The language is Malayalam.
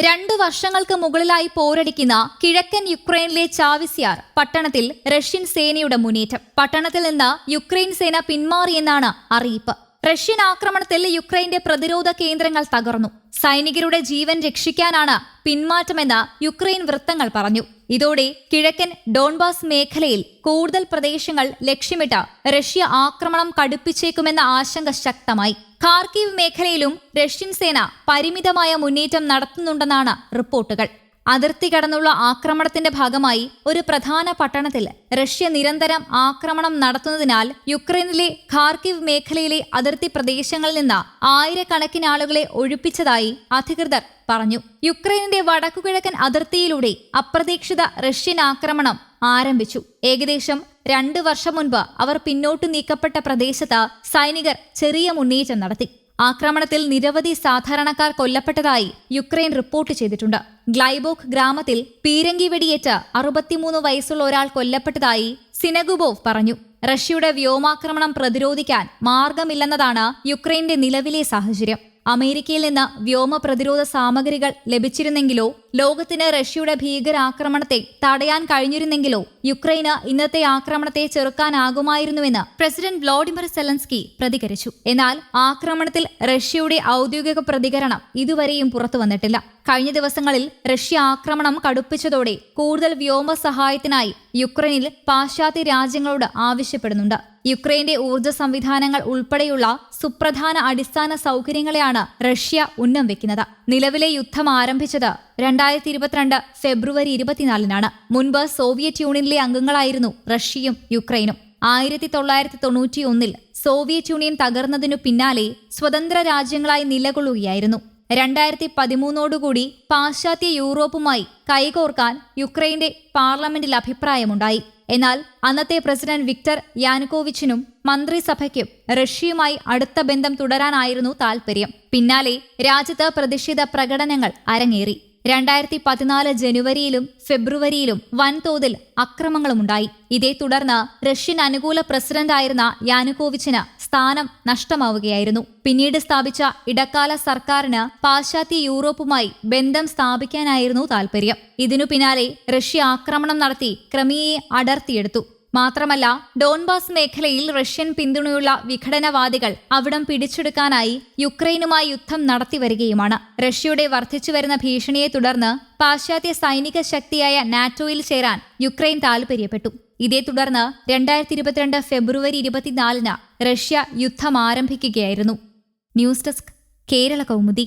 രണ്ടു വർഷങ്ങൾക്ക് മുകളിലായി പോരടിക്കുന്ന കിഴക്കൻ യുക്രൈനിലെ ചാവിസിയാർ പട്ടണത്തിൽ റഷ്യൻ സേനയുടെ മുന്നേറ്റം. പട്ടണത്തിൽ നിന്ന് യുക്രൈൻ സേന പിന്മാറിയെന്നാണ് അറിയിപ്പ്. റഷ്യൻ ആക്രമണത്തിൽ യുക്രൈന്റെ പ്രതിരോധ കേന്ദ്രങ്ങൾ തകർന്നു. സൈനികരുടെ ജീവൻ രക്ഷിക്കാനാണ് പിന്മാറ്റമെന്ന് യുക്രൈൻ വൃത്തങ്ങൾ പറഞ്ഞു. ഇതോടെ കിഴക്കൻ ഡോൺബാസ് മേഖലയിൽ കൂടുതൽ പ്രദേശങ്ങൾ ലക്ഷ്യമിട്ട് റഷ്യ ആക്രമണം കടുപ്പിച്ചേക്കുമെന്ന ആശങ്ക ശക്തമായി. ഖാർക്കീവ് മേഖലയിലും റഷ്യൻ സേന പരിമിതമായ മുന്നേറ്റം നടത്തുന്നുണ്ടെന്നാണ് റിപ്പോർട്ടുകൾ. അതിർത്തി കടന്നുള്ള ആക്രമണത്തിന്റെ ഭാഗമായി ഒരു പ്രധാന പട്ടണത്തിൽ റഷ്യ നിരന്തരം ആക്രമണം നടത്തുന്നതിനാൽ യുക്രൈനിലെ ഖാർക്കിവ് മേഖലയിലെ അതിർത്തി പ്രദേശങ്ങളിൽ നിന്ന് ആയിരക്കണക്കിന് ആളുകളെ ഒഴിപ്പിച്ചതായി അധികൃതർ പറഞ്ഞു. യുക്രൈനിന്റെ വടക്കുകിഴക്കൻ അതിർത്തിയിലൂടെ അപ്രതീക്ഷിത റഷ്യൻ ആക്രമണം ആരംഭിച്ചു. ഏകദേശം രണ്ട് വർഷം മുൻപ് അവർ പിന്നോട്ടു നീക്കപ്പെട്ട പ്രദേശത്ത് സൈനികർ ചെറിയ മുന്നേറ്റം നടത്തി. ആക്രമണത്തിൽ നിരവധി സാധാരണക്കാർ കൊല്ലപ്പെട്ടതായി യുക്രൈൻ റിപ്പോർട്ട് ചെയ്തിട്ടുണ്ട്. ഗ്ലൈബോക്ക് ഗ്രാമത്തിൽ പീരങ്കി വെടിയേറ്റ് അറുപത്തിമൂന്ന് വയസ്സുള്ള ഒരാൾ കൊല്ലപ്പെട്ടതായി സിനഗുബോവ് പറഞ്ഞു. റഷ്യയുടെ വ്യോമാക്രമണം പ്രതിരോധിക്കാൻ മാർഗമില്ലെന്നതാണ് യുക്രൈന്റെ നിലവിലെ സാഹചര്യം. അമേരിക്കയിൽ നിന്ന് വ്യോമ പ്രതിരോധ സാമഗ്രികൾ ലഭിച്ചിരുന്നെങ്കിലോ ലോകത്തിന് റഷ്യയുടെ ഭീകരാക്രമണത്തെ തടയാൻ കഴിഞ്ഞിരുന്നെങ്കിലോ യുക്രൈന് ഇന്നത്തെ ആക്രമണത്തെ ചെറുക്കാനാകുമായിരുന്നുവെന്ന് പ്രസിഡന്റ് വ്ളോഡിമിർ സെലൻസ്കി പ്രതികരിച്ചു. എന്നാൽ ആക്രമണത്തിൽ റഷ്യയുടെ ഔദ്യോഗിക പ്രതികരണം ഇതുവരെയും പുറത്തു വന്നിട്ടില്ല. കഴിഞ്ഞ ദിവസങ്ങളിൽ റഷ്യ ആക്രമണം കടുപ്പിച്ചതോടെ കൂടുതൽ വ്യോമ സഹായത്തിനായി യുക്രൈനിൽ പാശ്ചാത്യ രാജ്യങ്ങളോട് ആവശ്യപ്പെടുന്നുണ്ട്. യുക്രൈന്റെ ഊർജ സംവിധാനങ്ങൾ ഉൾപ്പെടെയുള്ള സുപ്രധാന അടിസ്ഥാന സൗകര്യങ്ങളെയാണ് റഷ്യ ഉന്നം വെക്കുന്നത്. നിലവിലെ യുദ്ധം ആരംഭിച്ചത് രണ്ടായിരത്തി ഇരുപത്തിരണ്ട് ഫെബ്രുവരി ഇരുപത്തിനാലിനാണ് മുൻപ് സോവിയറ്റ് യൂണിയനിലെ അംഗങ്ങളായിരുന്നു റഷ്യയും യുക്രൈനും. ആയിരത്തി തൊള്ളായിരത്തി തൊണ്ണൂറ്റി ഒന്നിൽ സോവിയറ്റ് യൂണിയൻ തകർന്നതിനു പിന്നാലെ സ്വതന്ത്ര രാജ്യങ്ങളായി നിലകൊള്ളുകയായിരുന്നു. രണ്ടായിരത്തി പതിമൂന്നോടുകൂടി പാശ്ചാത്യ യൂറോപ്പുമായി കൈകോർക്കാൻ യുക്രൈന്റെ പാർലമെന്റിൽ അഭിപ്രായമുണ്ടായി. എന്നാൽ അന്നത്തെ പ്രസിഡന്റ് വിക്ടർ യാനുക്കോവിച്ചിനും മന്ത്രിസഭയ്ക്കും റഷ്യയുമായി അടുത്ത ബന്ധം തുടരാനായിരുന്നു താൽപര്യം. പിന്നാലെ രാജ്യത്ത് പ്രതിഷേധ പ്രകടനങ്ങൾ അരങ്ങേറി. രണ്ടായിരത്തി പതിനാല് ജനുവരിയിലും ഫെബ്രുവരിയിലും വൻതോതിൽ അക്രമങ്ങളുമുണ്ടായി. ഇതേ തുടർന്ന് റഷ്യൻ അനുകൂല പ്രസിഡന്റായിരുന്ന യാനുകോവിച്ചിന് സ്ഥാനം നഷ്ടമാവുകയായിരുന്നു. പിന്നീട് സ്ഥാപിച്ച ഇടക്കാല സർക്കാരിന് പാശ്ചാത്യ യൂറോപ്പുമായി ബന്ധം സ്ഥാപിക്കാനായിരുന്നു താൽപര്യം. ഇതിനു പിന്നാലെ റഷ്യ ആക്രമണം നടത്തി ക്രമിയെ അടർത്തിയെടുത്തു. മാത്രമല്ല ഡോൺബാസ് മേഖലയിൽ റഷ്യൻ പിന്തുണയുള്ള വിഘടനവാദികൾ അവിടം പിടിച്ചെടുക്കാനായി യുക്രൈനുമായി യുദ്ധം നടത്തിവരികയുമാണ്. റഷ്യയുടെ വർദ്ധിച്ചുവരുന്ന ഭീഷണിയെ തുടർന്ന് പാശ്ചാത്യ സൈനിക ശക്തിയായ നാറ്റോയിൽ ചേരാൻ യുക്രൈൻ താൽപര്യപ്പെട്ടു. ഇതേ തുടർന്ന് രണ്ടായിരത്തി ഇരുപത്തിരണ്ട് ഫെബ്രുവരി ഇരുപത്തിനാലിന് റഷ്യ യുദ്ധം ആരംഭിക്കുകയായിരുന്നു. News desk Kerala Kaumudi.